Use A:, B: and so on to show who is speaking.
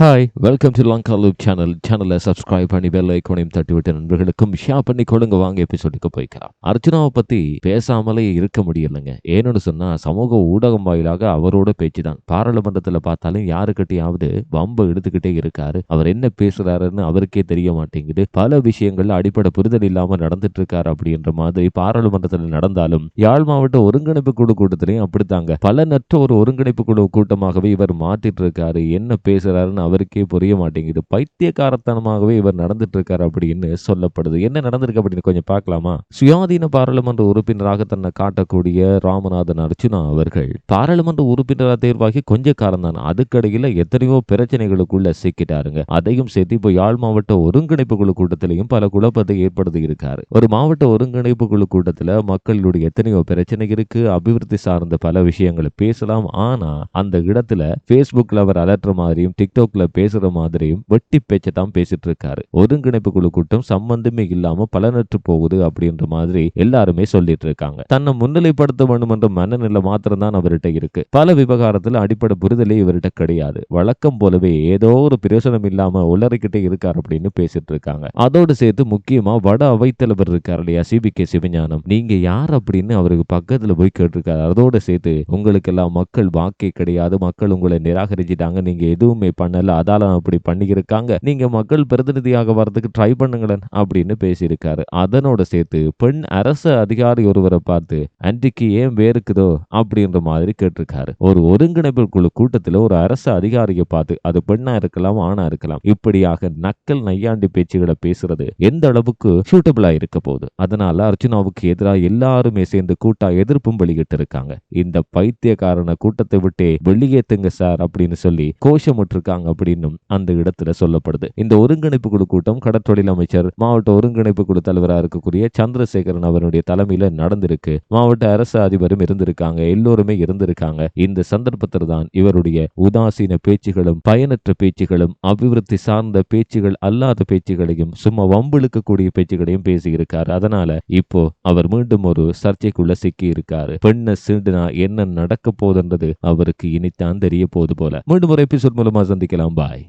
A: Hi welcome to Lanka loop channel சேனலை subscribe பண்ணி bell ஐக்கோனையும் தட்டிவிட்ட நண்பர்களுக்கும் ஷேர் பண்ணி கொடுங்க. வாங்க எபிசோடுக்கு போய்க்கலாம். அர்ச்சனாவை பத்தி பேசாமலே இருக்க முடியலைங்க. ஏன்னு சொன்னா சமூக ஊடகம் வாயிலாக அவரோட பேச்சு தான் பாராளுமன்றத்துல பார்த்தாலும் யாருக்கிட்டையாவது வம்பு எடுத்துக்கிட்டே இருக்காரு. அவர் என்ன பேசுறாருன்னு அவருக்கே தெரிய மாட்டேங்குது. பல விஷயங்கள்ல அடிப்படை புரிதல் இல்லாம நடந்துட்டு இருக்காரு அப்படின்ற மாதிரி பாராளுமன்றத்தில் நடந்தாலும் யாழ் மாவட்ட ஒருங்கிணைப்பு குழு கூட்டத்திலையும் அப்படித்தாங்க. பலனற்ற ஒரு ஒருங்கிணைப்பு குழு கூட்டமாகவே இவர் மாத்திட்டு இருக்காரு என்ன பேசுறாருன்னு அவருக்கே புரிய மாட்டேங்குது. பைத்தியக்காரத்தனமாகவே இவர் நடந்துட்டு இருக்காரு அப்படின்னு சொல்லப்படுது. என்ன நடந்திருக்கு அப்படின்னு கொஞ்சம் பார்க்கலாமா? சுயாதீன பாராளுமன்ற உறுப்பினராக தன்னை காட்டக்கூடிய ராமநாதன் அர்ச்சுனா அவர்கள் பாராளுமன்ற உறுப்பினராக தேர்வாகி கொஞ்ச காரம் தான் அதுக்கடையில எத்தனையோ பிரச்சனைகளுக்குள்ள சிக்கிட்டாருங்க. அதையும் சேர்த்து இப்போ யாழ் மாவட்ட ஒருங்கிணைப்பு குழு கூட்டத்திலையும் பல குழப்பத்தை ஏற்படுத்தி இருக்காரு. ஒரு மாவட்ட ஒருங்கிணைப்பு குழு கூட்டத்துல மக்களுடைய எத்தனையோ பிரச்சனை இருக்கு அபிவிருத்தி சார்ந்த பல விஷயங்களை பேசலாம். ஆனா அந்த இடத்துல பேஸ்புக்ல அவர் அலட்டுற மாதிரியும் டிக்டாக்ல பேசுற மாதிரியும் வெட்டி பேச்சை தான் பேசிட்டு இருக்காரு. ஒருங்கிணைப்பு குழு கூட்டம் சம்பந்தமே இல்லாம பலனற்று போகுது அப்படின்ற மாதிரி எல்லாருமே சொல்லிட்டு இருக்காங்க. தன்னை முன்னிலைப்படுத்த வேண்டும் என்ற மனநிலை மாத்திரம் தான் அவர்கிட்ட இருக்கு. பல விவகாரத்துல அடிப்படை புரிதலே இவர்கிட்ட கிடையாது. வழக்கம் போலவே ஏதோ ஒரு பிரயோசனம் இல்லாம உளறிக்கிட்டே இருக்காரு அப்படின்னு பேசிட்டு இருக்காங்க. அதோடு சேர்த்து முக்கியமா வட அவைத்தலைவர் இருக்காரு இல்லையா சிபி கே சிவஞானம். நீங்க யார் அப்படின்னு அவருக்கு பக்கத்துல போய் கேட்டிருக்காரு. அதோட சேர்த்து உங்களுக்கு எல்லாம் மக்கள் வாக்கே கிடையாது. மக்கள் உங்களை நிராகரிச்சிட்டாங்க. நீங்க எதுவுமே பண்ணல. அதால அப்படி பண்ணியிருக்காங்க நீங்க மக்கள் பிரதிநிதியாக வர்றதுக்கு ட்ரை பண்ணுங்களேன் அப்படின்னு பேசியிருக்காரு. அதனோட சேர்த்து பெண் அரசு அதிகாரி ஒருவரை பார்த்து அன்றைக்கு ஏன் வேறுக்குதோ? அப்படின்ற மாதிரி கேட்டிருக்காரு. ஒரு ஒருங்கிணைப்பு குழு கூட்டத்துல ஒரு அரசு அதிகாரியை பார்த்து அது பெண்ணா இருக்கலாம் ஆணா இருக்கலாம். இப்படியாக நக்கல் நையாண்டி பேச்சுகளை பேசுறது எந்த அளவுக்கு சூட்டபிளா இருக்க போகுது? அதனால அர்ஜுனாவுக்கு எதிராக எல்லாருமே சேர்ந்து கூட்டா எதிர்ப்பும் வெளியிட்டு இருக்காங்க இந்த பைத்தியக்காரன கூட்டத்தை விட்டு வெளியேத்துங்க சார் அப்படின்னு சொல்லி கோஷமிட்டிருக்காங்க அப்படின்னும் அந்த இடத்துல சொல்லப்படுது. இந்த ஒருங்கிணைப்பு குழு கூட்டம் கடற்தொழில் அமைச்சர் மாவட்ட ஒருங்கிணைப்பு குழு தலைவராக இருக்கக்கூடிய சந்திரசேகரன் அவருடைய தலைமையில நடந்திருக்கு. மாவட்ட அரசு அதிபரும் இருந்திருக்காங்க எல்லோருமே இருந்திருக்காங்க. இந்த சந்தர்ப்பத்தில் தான் இவருடைய உதாசீன பேச்சுகளும் பயனற்ற பேச்சுகளும் அபிவிருத்தி சார்ந்த பேச்சுகள் அல்லாத பேச்சுகளையும் சும்மா வம்பிழுக்கக்கூடிய பேச்சுகளையும் பேசியிருக்காரு. அதனால இப்போ அவர் மீண்டும் ஒரு சர்ச்சைக்குள்ள சிக்கி இருக்காரு பெண்ணை சீண்டுனா என்ன நடக்க போதுன்றது அவருக்கு இனித்தான் தெரிய போது போல. மீண்டும் ஒரு எபிசோட் மூலமா சந்திக்கலாம். பாய்